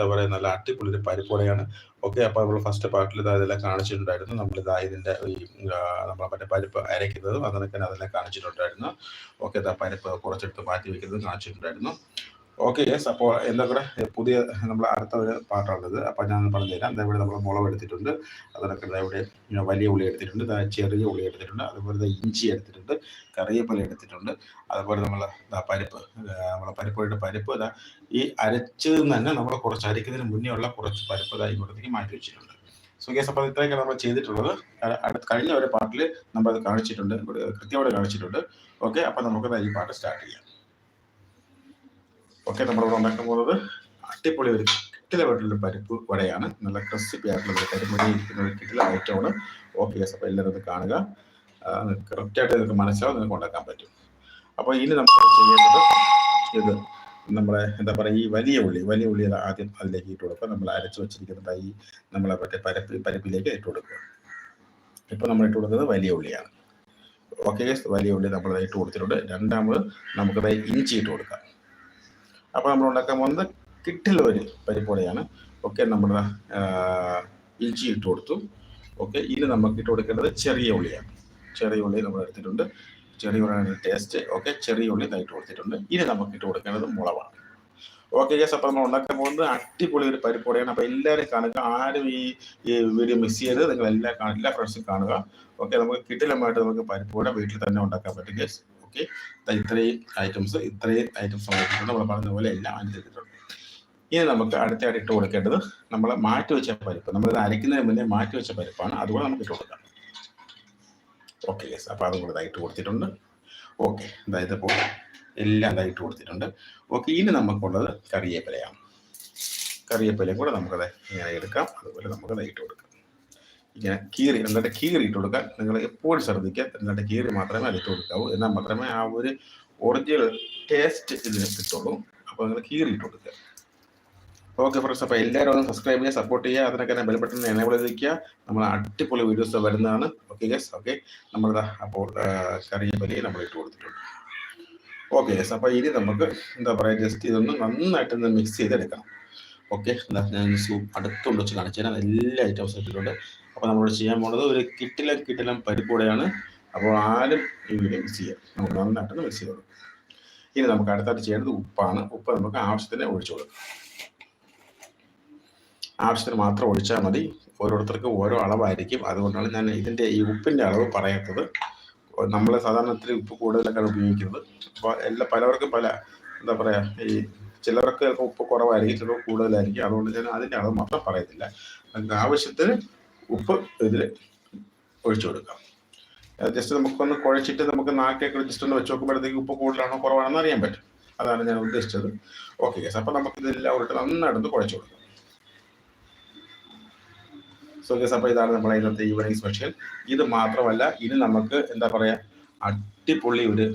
എന്താ പറയുക നല്ല അടിപൊളി ഒരു പരിപ്പുടയാണ് ഓക്കെ അപ്പോൾ നമ്മൾ ഫസ്റ്റ് പാർട്ടിൽ അതെല്ലാം കാണിച്ചിട്ടുണ്ടായിരുന്നു. നമ്മൾ ഇതാ ഇതിന്റെ ഈ നമ്മൾ മറ്റേ പരിപ്പ് അരയ്ക്കുന്നതും അതിനൊക്കെ അതെല്ലാം കാണിച്ചിട്ടുണ്ടായിരുന്നു. ഓക്കെ പരിപ്പ് കുറച്ചെടുത്ത് മാറ്റി വെക്കുന്നത് കാണിച്ചിട്ടുണ്ടായിരുന്നു. Okay yes. അപ്പോൾ എന്താ പറയുക പുതിയ നമ്മൾ അടുത്ത ഒരു പാട്ടാണുള്ളത് അപ്പോൾ ഞാൻ പറഞ്ഞു തരാം എന്താ ഇവിടെ നമ്മൾ മുളക് എടുത്തിട്ടുണ്ട്. അതിനൊക്കെ ഇവിടെ വലിയ ഉള്ളി എടുത്തിട്ടുണ്ട്. ചെറിയ ഉള്ളി എടുത്തിട്ടുണ്ട്. അതുപോലെ ഇഞ്ചി എടുത്തിട്ടുണ്ട്. കറിയപ്പല എടുത്തിട്ടുണ്ട്. അതുപോലെ നമ്മൾ പരിപ്പ്. നമ്മളെ പരിപ്പോയുടെ പരിപ്പ് ഇതാ ഈ അരച്ചതിൽ തന്നെ നമ്മൾ കുറച്ച് അരയ്ക്കുന്നതിന് മുന്നേ ഉള്ള കുറച്ച് പരിപ്പ് ഇതാ ഇങ്ങോട്ടേക്ക് മാറ്റി വെച്ചിട്ടുണ്ട്. സോ കേസ് അപ്പോൾ ഇത്രയൊക്കെ നമ്മൾ ചെയ്തിട്ടുള്ളത്. കഴിഞ്ഞ ഒരു പാട്ടിൽ നമ്മൾ അത് കാണിച്ചിട്ടുണ്ട് കൃത്യമായിട്ട് കാണിച്ചിട്ടുണ്ട്. ഓക്കെ അപ്പോൾ നമുക്ക് ഈ പാട്ട് സ്റ്റാർട്ട് ചെയ്യാം. ഓക്കെ നമ്മളിവിടെ ഉണ്ടാക്കാൻ പോകുന്നത് അടിപൊളി ഒരു കിട്ടിലായിട്ടുള്ള പരിപ്പ് വടയാണ്. നല്ല ക്രിസ്പി ആയിട്ടുള്ള ഒരു കരിമണി ഇരിക്കുന്ന ഒരു കിട്ടില ഐറ്റമാണ്. ഓക്കെ യെസ് അപ്പോൾ എല്ലാവരും ഒന്ന് കാണുക. കറക്റ്റായിട്ട് നിങ്ങൾക്ക് മനസ്സിലാവും നിങ്ങൾക്ക് ഉണ്ടാക്കാൻ പറ്റും. അപ്പോൾ ഇനി നമുക്ക് ചെയ്യേണ്ടത് ഇത് നമ്മുടെ എന്താ പറയുക ഈ വലിയ ഉള്ളി വലിയ ഉള്ളി ആദ്യം അതിലേക്ക് ഇട്ട് കൊടുക്കുക. നമ്മൾ അരച്ച് വെച്ചിരിക്കുന്ന ഈ നമ്മളെ മറ്റേ പരിപ്പ് പരിപ്പിലേക്ക് ഇട്ട് കൊടുക്കുക. ഇപ്പോൾ നമ്മൾ ഇട്ട് കൊടുക്കുന്നത് വലിയ ഉള്ളിയാണ്. ഓക്കെ വലിയ ഉള്ളി നമ്മൾ ഇട്ട് കൊടുത്തിട്ടുണ്ട്. രണ്ടാമത് നമുക്കത് ഇഞ്ചി ഇട്ട് കൊടുക്കാം. അപ്പോൾ നമ്മൾ ഉണ്ടാക്കാൻ പോകുന്നത് കിട്ടില്ല ഒരു പരിപ്പോടെയാണ് ഓക്കെ നമ്മുടെ ഇഞ്ചി ഇട്ട് കൊടുത്തു. ഓക്കെ ഇനി നമുക്ക് ഇട്ട് കൊടുക്കേണ്ടത് ചെറിയ ഉള്ളിയാണ്. ചെറിയ ഉള്ളി നമ്മൾ എടുത്തിട്ടുണ്ട്. ചെറിയ ഉള്ളിയാണ് ടേസ്റ്റ് ഓക്കെ ചെറിയ ഉള്ളി ഇതായിട്ട് കൊടുത്തിട്ടുണ്ട്. ഇനി നമുക്ക് ഇട്ട് കൊടുക്കേണ്ടത് മുളവാണ് ഓക്കെ യെസ് അപ്പോൾ നമ്മൾ ഉണ്ടാക്കാൻ പോകുന്നത് അടിപൊളി ഒരു പരിപ്പോടെയാണ് അപ്പോൾ എല്ലാവരും കാണുക. ആരും ഈ വീഡിയോ മിസ് ചെയ്ത് നിങ്ങൾ എല്ലാ എല്ലാ ഫ്രണ്ട്സും കാണുക. ഓക്കെ നമുക്ക് കിട്ടിലമായിട്ട് നമുക്ക് പരിപ്പോടെ വീട്ടിൽ തന്നെ ഉണ്ടാക്കാൻ പറ്റും യെസ് ഓക്കെ? ഇത്രയും ഐറ്റംസ് ഇത്രയും ഐറ്റംസ് നോക്കിയിട്ടുണ്ട് നമ്മൾ പറഞ്ഞ പോലെ എല്ലാം അനുസരിച്ചിട്ടുണ്ട് ഇനി നമുക്ക് അടുത്തായിട്ട് ഇട്ട് കൊടുക്കേണ്ടത് നമ്മൾ മാറ്റി വെച്ച പരിപ്പ്. നമ്മൾ അരയ്ക്കുന്നതിന് മുന്നേ മാറ്റി വെച്ച പരിപ്പാണ്. അതുകൂടെ നമുക്ക് ഇട്ട് കൊടുക്കാം. Okay yes. അപ്പോൾ അതും കൂടെ ഇട്ട് കൊടുത്തിട്ടുണ്ട്. ഓക്കെ അതായത് ഇപ്പോൾ എല്ലാം ഇതായിട്ട് കൊടുത്തിട്ടുണ്ട്. ഓക്കെ ഇനി നമുക്കുള്ളത് കറിവേപ്പിലയാണ് കറിവേപ്പിലയും കൂടെ നമുക്കത് ഇങ്ങനെ എടുക്കാം. അതുപോലെ നമുക്ക് ഇട്ട് കൊടുക്കാം. ഇങ്ങനെ കീറി എന്നിട്ട് കീറിയിട്ട് കൊടുക്കാൻ നിങ്ങൾ എപ്പോഴും ശ്രദ്ധിക്കുക. എന്നിട്ട് കീറി മാത്രമേ അടുത്ത് കൊടുക്കാവൂ. എന്നാൽ മാത്രമേ ആ ഒരു ഒറിജിനൽ ടേസ്റ്റ് ഇതിന് കിട്ടുള്ളൂ. അപ്പോൾ നിങ്ങൾ കീറിയിട്ട് കൊടുക്കുക. ഓക്കെ ഫ്രണ്ട്സ് അപ്പോൾ എല്ലാവരും ഒന്ന് സബ്സ്ക്രൈബ് ചെയ്യുക സപ്പോർട്ട് ചെയ്യുക അതിനൊക്കെ തന്നെ ബെൽബട്ടൺ എനേബിൾ ചെയ്ത് വയ്ക്കുക നമ്മൾ അടിപൊളി വീഡിയോസ് വരുന്നതാണ്. ഓക്കെ ഗസ് ഓക്കെ നമ്മൾ അപ്പോൾ കറിവേപ്പിലയും നമ്മൾ ഇട്ട് കൊടുത്തിട്ടുണ്ട്. ഓക്കെ ഗസ് അപ്പോൾ ഇനി നമുക്ക് എന്താ പറയുക ജസ്റ്റ് ഇതൊന്ന് നന്നായിട്ടൊന്ന് മിക്സ് ചെയ്തെടുക്കണം ഓക്കെ എന്താ ഞാൻ സൂപ്പ് അടുത്തുകൊണ്ട് വെച്ച് കാണിച്ചു തരാം. എല്ലാ ഐറ്റംസ് ഇട്ടിട്ടുണ്ട്. അപ്പോൾ നമ്മൾ ചെയ്യാൻ പോകുന്നത് ഒരു കിട്ടിലം കിട്ടിലം പരിപ്പൂടെയാണ് അപ്പോൾ ആരും ഈ വീഡിയോ മിക്സ് ചെയ്യാം. നമുക്ക് നന്നായിട്ടൊന്ന് മിക്സ് ചെയ്ത് കൊടുക്കും ഇനി നമുക്ക് അടുത്തായിട്ട് ചെയ്യേണ്ടത് ഉപ്പാണ്. ഉപ്പ് നമുക്ക് ആവശ്യത്തിന് ഒഴിച്ചു കൊടുക്കാം. ആവശ്യത്തിന് മാത്രം ഒഴിച്ചാൽ മതി. ഓരോരുത്തർക്കും ഓരോ അളവായിരിക്കും. അതുകൊണ്ടാണ് ഞാൻ ഇതിന്റെ ഈ ഉപ്പിന്റെ അളവ് പറയാത്തത്. നമ്മൾ സാധാരണ ഇത്തിരി ഉപ്പ് കൂടുതലൊക്കെയാണ് ഉപയോഗിക്കുന്നത്. അപ്പോൾ എല്ലാ പലവർക്കും പല എന്താ പറയുക ഈ ചിലർക്ക് ചിലപ്പോൾ ഉപ്പ് കുറവായിരിക്കും ചിലപ്പോൾ കൂടുതലായിരിക്കും. അതുകൊണ്ട് ഞാൻ അതിന്റെ അളവ് മാത്രം പറയത്തില്ല. നമുക്ക് ആവശ്യത്തിന് ഉപ്പ് ഇതിൽ ഒഴിച്ചു കൊടുക്കാം. ജസ്റ്റ് നമുക്കൊന്ന് കുഴച്ചിട്ട് നമുക്ക് നാക്കിയൊക്കെ ജസ്റ്റ് ഒന്ന് വെച്ച് നോക്കുമ്പോഴത്തേക്ക് ഉപ്പ് കൂടുതലാണോ കുറവാണോ അറിയാൻ പറ്റും. അതാണ് ഞാൻ ഉദ്ദേശിച്ചത്. ഓക്കെ യെസ് അപ്പം നമുക്ക് ഇതെല്ലാം ഉരുട്ട് നന്നായിട്ടൊന്ന് കുഴച്ചു കൊടുക്കാം. സോ ഗസ് അപ്പോൾ ഇതാണ് നമ്മുടെ ഇന്നത്തെ ഈവനിങ് സ്പെഷ്യൽ ഇത് മാത്രമല്ല ഇനി നമുക്ക് എന്താ പറയുക അടിപൊളി ഒരു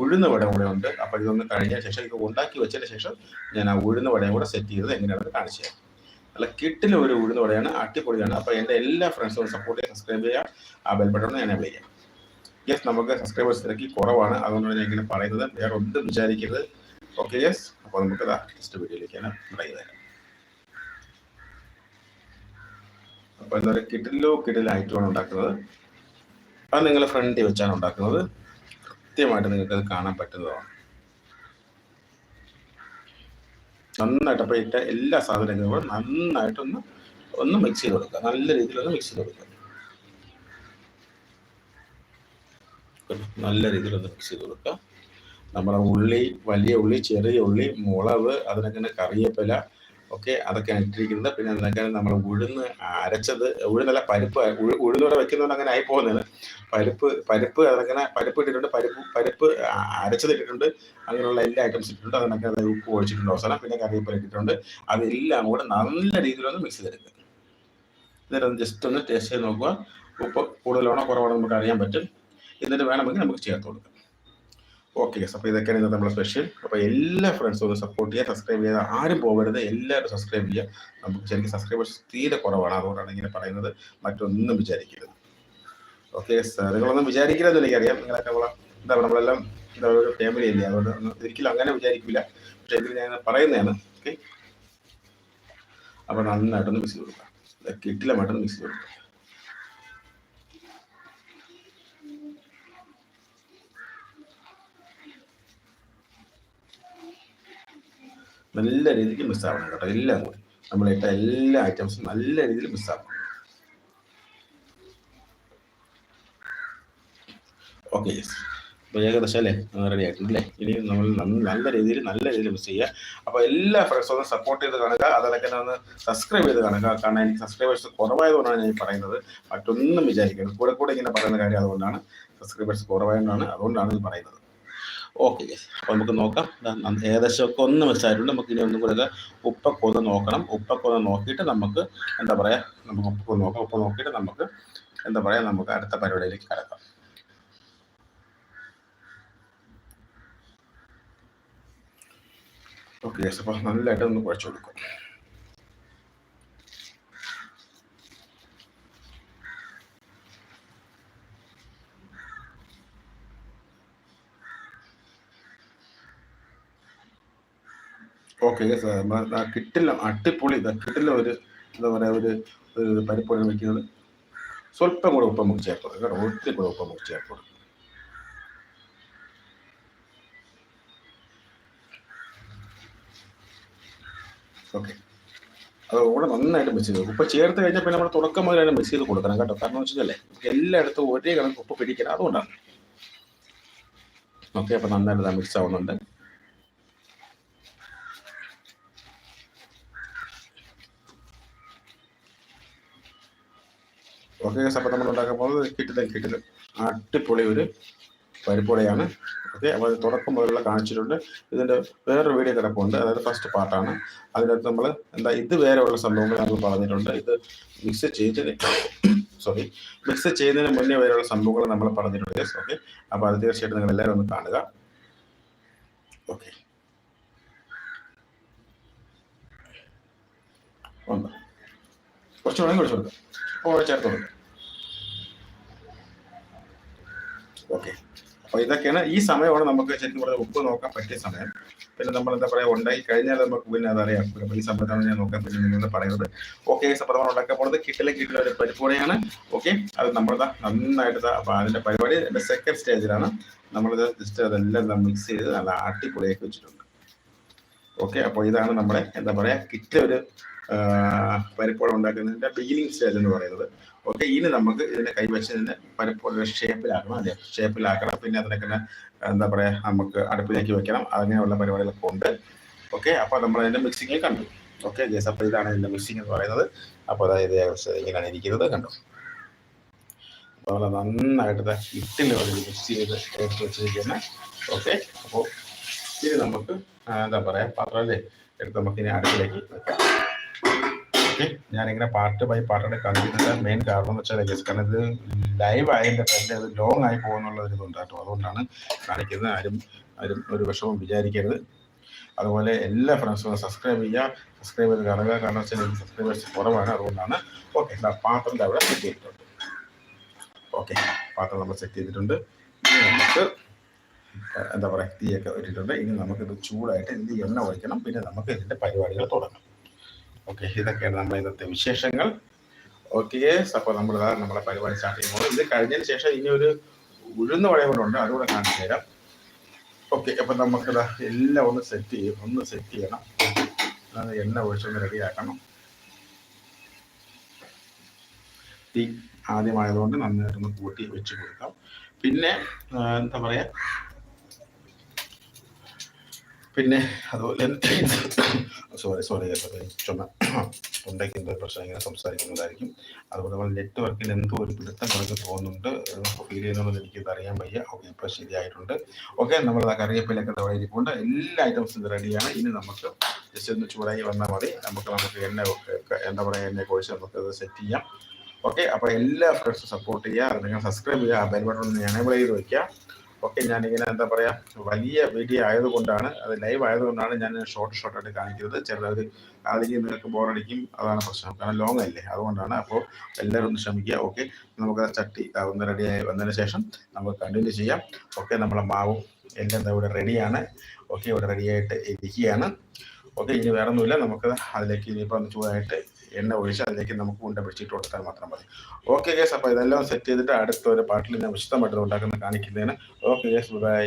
ഉഴുന്ന വട കൂടെ ഉണ്ട്. അപ്പോൾ ഇതൊന്ന് കഴിഞ്ഞ ശേഷം ഇത് ഉണ്ടാക്കി വെച്ചതിന് ശേഷം ഞാൻ ആ ഉഴുന്ന വടയും കൂടെ സെറ്റ് ചെയ്തത് എങ്ങനെയാണെന്ന് കാണിച്ചു തരാം. നല്ല കിട്ടിലെ ഒരു ഉഴുന്ന വടയാണ് അടിപൊളിയാണ്. അപ്പോൾ എന്റെ എല്ലാ ഫ്രണ്ട്സും സപ്പോർട്ട് ചെയ്യാൻ സബ്സ്ക്രൈബ് ചെയ്യാം. ആ ബെൽ ബട്ടൺ എനേബിൾ ചെയ്യാം. യെസ് നമുക്ക് സബ്സ്ക്രൈബേഴ്സ് തിരക്കി കുറവാണ്. അതുകൊണ്ടാണ് ഞാൻ ഇങ്ങനെ പറയുന്നത്. വേറെ ഒന്നും വിചാരിക്കരുത്. ഓക്കെ യെസ് അപ്പോൾ നമുക്ക് നെക്സ്റ്റ് വീഡിയോയിലേക്ക് ഞാൻ ട്രൈ തരാം അപ്പോൾ എന്താ പറയുക കിട്ടിലോ കിട്ടിലായിട്ടുമാണ് ഉണ്ടാക്കുന്നത്. അത് നിങ്ങൾ ഫ്രണ്ടിൽ വെച്ചാണ് ഉണ്ടാക്കുന്നത്. കൃത്യമായിട്ട് നിങ്ങൾക്ക് അത് കാണാൻ പറ്റുന്നതാണ്. നന്നായിട്ട് അപ്പോൾ ഇട്ട എല്ലാ സാധനങ്ങളും നന്നായിട്ടൊന്ന് ഒന്ന് മിക്സ് ചെയ്ത് കൊടുക്കുക. നല്ല രീതിയിലൊന്ന് മിക്സ് ചെയ്ത് കൊടുക്കുക. നല്ല രീതിയിലൊന്ന് മിക്സ് ചെയ്ത് കൊടുക്കുക. നമ്മുടെ ഉള്ളി വലിയ ഉള്ളി ചെറിയ ഉള്ളി മുളക് അതിനൊക്കെ കറിയപ്പില ഓക്കെ അതൊക്കെ ഇട്ടിരിക്കുന്നത്. പിന്നെ അതിനൊക്കെ നമ്മൾ ഉഴുന്ന് അരച്ചത് ഉഴുന്നല്ല പരിപ്പ് ഉഴുന്നൂടെ വെക്കുന്നതുകൊണ്ട് അങ്ങനെ ആയി പോകുന്നത്. പരിപ്പ് പരിപ്പ് അതങ്ങനെ പരിപ്പ് ഇട്ടിട്ടുണ്ട്. പരിപ്പ് പരിപ്പ് അരച്ചതിട്ടിട്ടുണ്ട്. അങ്ങനെയുള്ള എല്ലാ ഐറ്റംസ് ഇട്ടിട്ടുണ്ട്. അതിനൊക്കെ അത് ഉപ്പ് ഒഴിച്ചിട്ടുണ്ട് അവസാനം പിന്നെ കറിവേപ്പില ഇട്ടിട്ടുണ്ട്. അതെല്ലാം കൂടെ നല്ല രീതിയിലൊന്ന് മിക്സ് ചെയ്തെടുക്കുക എന്നിട്ട് ജസ്റ്റ് ഒന്ന് ടേസ്റ്റ് ചെയ്ത് നോക്കുക. ഉപ്പ് കൂടുതലാണോ കുറവാണോ നമുക്ക് അറിയാൻ പറ്റും. എന്നിട്ട് വേണമെങ്കിൽ നമുക്ക് ചേർത്ത് കൊടുക്കാം. ഓക്കെ ഗസ് അപ്പോൾ ഇതൊക്കെയാണ് ഇന്നത്തെ നമ്മുടെ സ്പെഷ്യൽ അപ്പോൾ എല്ലാ ഫ്രണ്ട്സും ഒന്ന് സപ്പോർട്ട് ചെയ്യുക സബ്സ്ക്രൈബ് ചെയ്യുക ആരും പോകരുത്. എല്ലാവരും സബ്സ്ക്രൈബ് ചെയ്യുക. നമുക്ക് ശരിക്കും സബ്സ്ക്രൈബേഴ്സ് തീരെ കുറവാണ്. അതുകൊണ്ടാണ് ഇങ്ങനെ പറയുന്നത്. മറ്റൊന്നും വിചാരിക്കരുത്. ഓക്കെ നിങ്ങളൊന്നും വിചാരിക്കരുതെന്ന് എനിക്കറിയാം നിങ്ങളൊക്കെ എന്താ നമ്മളെല്ലാം എന്താ പറയുക ഒരു ഫാമിലി അല്ലേ. അതുകൊണ്ട് ഒരിക്കലും അങ്ങനെ വിചാരിക്കില്ല പക്ഷെ ഇതിൽ ഞാൻ പറയുന്നതാണ് ഓക്കെ? അപ്പോൾ നന്നായിട്ടൊന്ന് മിക്സ് കൊടുക്കാം. കൊടുക്കുക കിട്ടിലമായിട്ടൊന്ന് മിക്സ് കൊടുക്കാം. നല്ല രീതിക്ക് മിസ്സാവണം കേട്ടോ. എല്ലാം കൂടി. നമ്മളിട്ട എല്ലാ ഐറ്റംസും നല്ല രീതിയിൽ മിസ്സാവണം ഓക്കെ യെസ് അപ്പോൾ ഏകദേശം അല്ലേ റെഡി ആയിട്ടുണ്ട് അല്ലേ? ഇനി നമ്മൾ നല്ല രീതിയിൽ നല്ല രീതിയിൽ മിസ് ചെയ്യുക. അപ്പോൾ എല്ലാ ഫ്രണ്ട്സും ഒന്ന് സപ്പോർട്ട് ചെയ്ത് കാണുക. അതിലൊക്കെ ഒന്ന് സബ്സ്ക്രൈബ് ചെയ്ത് കാണുക. കാരണം എനിക്ക് സബ്സ്ക്രൈബേഴ്സ് കുറവായതുകൊണ്ടാണ് ഞാൻ പറയുന്നത്. മറ്റൊന്നും വിചാരിക്കുന്നത് കൂടെ കൂടെ ഇങ്ങനെ പറയുന്ന കാര്യം അതുകൊണ്ടാണ് സബ്സ്ക്രൈബേഴ്സ് കുറവായതുകൊണ്ടാണ് അതുകൊണ്ടാണ് ഞാൻ പറയുന്നത്. ഓക്കെ അപ്പോൾ നമുക്ക് നോക്കാം. ഏകദേശം ഒക്കെ ഒന്ന് മിസ്സായിട്ടുണ്ട് നമുക്ക് ഇനി ഒന്നും കൂടെ ഉപ്പൊക്കെ ഒന്ന് നോക്കണം. ഉപ്പൊക്കെ ഒന്ന് നോക്കിയിട്ട് നമുക്ക് എന്താ പറയുക നമുക്ക് ഉപ്പ് നോക്കാം. ഉപ്പ് നോക്കിയിട്ട് നമുക്ക് എന്താ പറയുക നമുക്ക് അടുത്ത പരിപാടിയിലേക്ക് കിടക്കാം. ഓക്കെ യെസ് അപ്പോൾ നല്ലതായിട്ട് ഒന്ന് കുഴച്ച് കൊടുക്കും. ഓക്കെ യെസ് കിട്ടില്ല അട്ടിപ്പൊളി കിട്ടില്ല ഒരു എന്താ പറയുക ഒരു പരിപ്പൊടി വയ്ക്കുന്നത്. സ്വല്പം കൂടെ ഉപ്പം കൊടുക്കും കേട്ടോ ഒത്തിരി കൂടെ ഉപ്പ് ചേർത്ത് കൊടുക്കും ഓക്കെ അത് കൂടെ നന്നായിട്ട് മിക്സ് ചെയ്ത് ഉപ്പ് ചേർത്ത് കഴിഞ്ഞാൽ പിന്നെ നമ്മൾ തുടക്കം തന്നെ മിക്സ് ചെയ്ത് കൊടുക്കണം കേട്ടോ. കാരണം വെച്ച് കഴിഞ്ഞാൽ എല്ലായിടത്തും ഒരേ കണക്ക് ഉപ്പ് പിടിക്കണം. അതുകൊണ്ടാണ്. ഓക്കെ അപ്പം നന്നായിട്ട് മിക്സ് ആവുന്നുണ്ട്. ഓക്കെ അപ്പം നമ്മൾ ഉണ്ടാക്കാൻ പോകുന്നത് കിട്ടില്ല കിട്ടില്ല. അടിപൊളി ഒരു പരിപ്പൊടിയാണ് ഓക്കെ അപ്പോൾ അത് തുടക്കം മുതലുള്ള കാണിച്ചിട്ടുണ്ട്. ഇതിന്റെ വേറൊരു വീഡിയോ കിടപ്പുണ്ട്. അതായത് ഫസ്റ്റ് പാർട്ടാണ് അതിനകത്ത് നമ്മൾ എന്താ ഇത് ഉള്ള സംഭവങ്ങൾ നമ്മൾ പറഞ്ഞിട്ടുണ്ട്. ഇത് മിക്സ് ചെയ്തിന് സോറി മിക്സ് ചെയ്യുന്നതിന് മുന്നേ വരെയുള്ള സംഭവങ്ങൾ നമ്മൾ പറഞ്ഞിട്ടുണ്ട്. യെസ് ഓക്കെ അപ്പോൾ അത് തീർച്ചയായിട്ടും നിങ്ങൾ എല്ലാവരും ഒന്ന് കാണുക. ഓക്കെ ഒന്ന് കുറച്ച് വേണമെങ്കിൽ കുറച്ച് കൊടുക്കാം. അപ്പോൾ ചേർത്ത് കൊടുക്കാം. ഓക്കെ അപ്പോൾ ഇതൊക്കെയാണ് ഈ സമയമാണ് നമുക്ക് ശരിക്കും പറഞ്ഞാൽ ഉപ്പ് നോക്കാൻ പറ്റിയ സമയം. പിന്നെ നമ്മൾ എന്താ പറയുക ഉണ്ടാക്കി കഴിഞ്ഞാൽ നമുക്ക് പിന്നെ അതറിയാം അപ്പൊ ഈ സമയത്താണ് ഞാൻ നോക്കാൻ നിങ്ങൾ പറയുന്നത്. ഓക്കെ നമ്മൾ ഉണ്ടാക്കാൻ പോകുന്നത്. കിട്ടിലെ കിട്ടിലെ ഒരു പരിപാടിയാണ് ഓക്കെ അത് നമ്മൾ നന്നായിട്ട് അപ്പൊ അതിന്റെ പരിപാടി എന്റെ സെക്കൻഡ് സ്റ്റേജിലാണ് നമ്മളിത് ജസ്റ്റ് അതെല്ലാം മിക്സ് ചെയ്ത് നല്ല അട്ടിപ്പൊളിയാക്കി വെച്ചിട്ടുണ്ട്. ഓക്കെ അപ്പോൾ ഇതാണ് നമ്മുടെ എന്താ പറയുക കിറ്റ് ഒരു പരിപ്പോളം ഉണ്ടാക്കുന്നതിന്റെ ബിഗിനിങ് സ്റ്റേജ് എന്ന് പറയുന്നത്. ഓക്കെ ഇനി നമുക്ക് ഇതിന്റെ കൈവശത്തിന്റെ പലപ്പോഴും ഷേപ്പിലാക്കണം അല്ലേ? ഷേപ്പിലാക്കണം പിന്നെ അതിനൊക്കെ എന്താ പറയാ നമുക്ക് അടുപ്പിലേക്ക് വെക്കണം. അങ്ങനെയുള്ള പരിപാടികളൊക്കെ ഉണ്ട്. ഓക്കെ അപ്പോൾ നമ്മൾ അതിന്റെ മിക്സിങ്ങിൽ കണ്ടു. ഓക്കെ ഗേസ് അപ്പോൾ ഇതാണ് ഇതിന്റെ മിക്സിംഗ് എന്ന് പറയുന്നത്. അപ്പോൾ അതായത് ഇങ്ങനെയാണ് ഇരിക്കുന്നത് കണ്ടു. അതുപോലെ നന്നായിട്ട് ഇട്ടിൽ മിക്സ് ചെയ്ത് എടുത്ത് വെച്ചിരിക്കുന്ന ഓക്കെ അപ്പോൾ ഇത് നമുക്ക് എന്താ പറയാ പാത്രമല്ലേ എടുത്ത് നമുക്ക് ഇനി അടുപ്പിലേക്ക് വെക്കാം. ഓക്കെ ഞാനിങ്ങനെ പാർട്ട് ബൈ പാർട്ടാണ് കാണിക്കുന്നത് മെയിൻ കാരണം എന്ന് വെച്ചാൽ ഗസ് കാരണം ഇത് ലൈവ് ആയതിന്റെ തന്നെ അത് ലോങ് ആയി പോകുന്നുള്ള ഒരു ഇതുണ്ട് കേട്ടോ. അതുകൊണ്ടാണ് കാണിക്കുന്നത്. ആരും ആരും ഒരു വിഷമം വിചാരിക്കരുത്. അതുപോലെ എല്ലാ ഫ്രണ്ട്സും സബ്സ്ക്രൈബ് ചെയ്യുക. സബ്സ്ക്രൈബ് ചെയ്ത് കാണുക. കാരണം വെച്ചാൽ സബ്സ്ക്രൈബേഴ്സ് കുറവാണ്. അതുകൊണ്ടാണ് ഓക്കെ പാത്രം അവിടെ സെറ്റ് ചെയ്തിട്ടുണ്ട്. ഓക്കെ പാത്രം നമ്മൾ സെറ്റ് ചെയ്തിട്ടുണ്ട്. ഇനി നമുക്ക് എന്താ പറയുക തീയൊക്കെ ഇട്ടിട്ടുണ്ട്. ഇനി നമുക്കിത് ചൂടായിട്ട് ഇതിന്റെ എണ്ണ ഒഴിക്കണം. പിന്നെ നമുക്ക് ഇതിന്റെ പരിപാടികൾ തുടങ്ങാം. ഓക്കെ ഇതൊക്കെയാണ് നമ്മുടെ ഇന്നത്തെ വിശേഷങ്ങൾ. ഓക്കെ അപ്പോൾ നമ്മൾ നമ്മുടെ പരിപാടി സ്റ്റാർട്ട് ചെയ്യുമ്പോൾ ഇത് കഴിഞ്ഞതിന് ശേഷം ഇനി ഒരു ഉഴുന്ന വളയം കൂടെ ഉണ്ട് അതുകൂടെ കാണിച്ചു തരാം. ഓക്കെ അപ്പം നമുക്കിത് എല്ലാം ഒന്ന് സെറ്റ് ചെയ്യും ഒന്ന് സെറ്റ് ചെയ്യണം. അത് എണ്ണ ഒഴിച്ചൊന്ന് റെഡിയാക്കണം തീ ആദ്യമായതുകൊണ്ട് നന്നായിട്ടൊന്ന് കൂട്ടി വെച്ച് കൊടുക്കാം. പിന്നെ എന്താ പറയുക പിന്നെ അതുപോലെ സോറി സോറി ചുമ തൊണ്ടയ്ക്ക് എന്തോ പ്രശ്നം ഇങ്ങനെ സംസാരിക്കുന്നതായിരിക്കും. അതുപോലെ നെറ്റ് വർക്കിൽ എന്തോ ഒരു പിടുത്തം നമുക്ക് പോകുന്നുണ്ട് ഫീൽ ചെയ്യുന്നുണ്ടെന്ന് എനിക്ക് അറിയാൻ വയ്യ. ഓക്കെ ഇപ്പോൾ ശരിയായിട്ടുണ്ട്. ഓക്കെ നമ്മൾ ആ കറിയപ്പിലൊക്കെ അവിടെ എല്ലാ ഐറ്റംസും റെഡിയാണ് ഇനി നമുക്ക് ജസ്റ്റ് ഒന്ന് ചൂടായി വന്നാൽ മതി. നമുക്ക് നമുക്ക് എന്നെ എന്താ പറയുക എന്നെ കോഴ്സ് നമുക്ക് അത് സെറ്റ് ചെയ്യാം. ഓക്കെ അപ്പോൾ എല്ലാ ഫ്രണ്ട്സും സപ്പോർട്ട് ചെയ്യുക. നിങ്ങൾ സബ്സ്ക്രൈബ് ചെയ്യുക. ബെൽ ബട്ടൺ എനേബിൾ ചെയ്ത് വയ്ക്കുക ഒക്കെ ഞാനിങ്ങനെ എന്താ പറയുക വലിയ വീഡിയോ ആയതുകൊണ്ടാണ് അത് ലൈവ് ആയതുകൊണ്ടാണ് ഞാൻ ഷോർട്ട് ഷോർട്ടായിട്ട് കാണിക്കുന്നത്. ചിലത് അല്ലെങ്കിൽ നിങ്ങൾക്ക് ബോറടിക്കും അതാണ് പ്രശ്നം. കാരണം ലോങ് അല്ലേ? അതുകൊണ്ടാണ്. അപ്പോൾ എല്ലാവരും ഒന്ന് ശ്രമിക്കുക. ഓക്കെ നമുക്ക് ചട്ടി ഒന്ന് റെഡിയായി വന്നതിന് ശേഷം നമുക്ക് കണ്ടിന്യൂ ചെയ്യാം. ഓക്കെ നമ്മളെ മാവും എല്ലാം ഇവിടെ റെഡിയാണ് ഓക്കെ ഇവിടെ റെഡിയായിട്ട് ഇരിക്കുകയാണ്. ഓക്കെ ഇനി വേറെ ഒന്നുമില്ല നമുക്ക് അതിലേക്ക് ഇനിയിപ്പോൾ ചൂടായിട്ട് എണ്ണ ഒഴിച്ച് അതിലേക്ക് നമുക്ക് കൊണ്ട് പിടിച്ചിട്ട് കൊടുത്താൽ മാത്രം മതി. ഓക്കെ കേസ് അപ്പോൾ ഇതെല്ലാം സെറ്റ് ചെയ്തിട്ട് അടുത്ത ഒരു പാട്ടിൽ ഞാൻ വിശദമായിട്ട് ഉണ്ടാക്കുന്ന കാണിക്കുന്നതിന്. Okay case by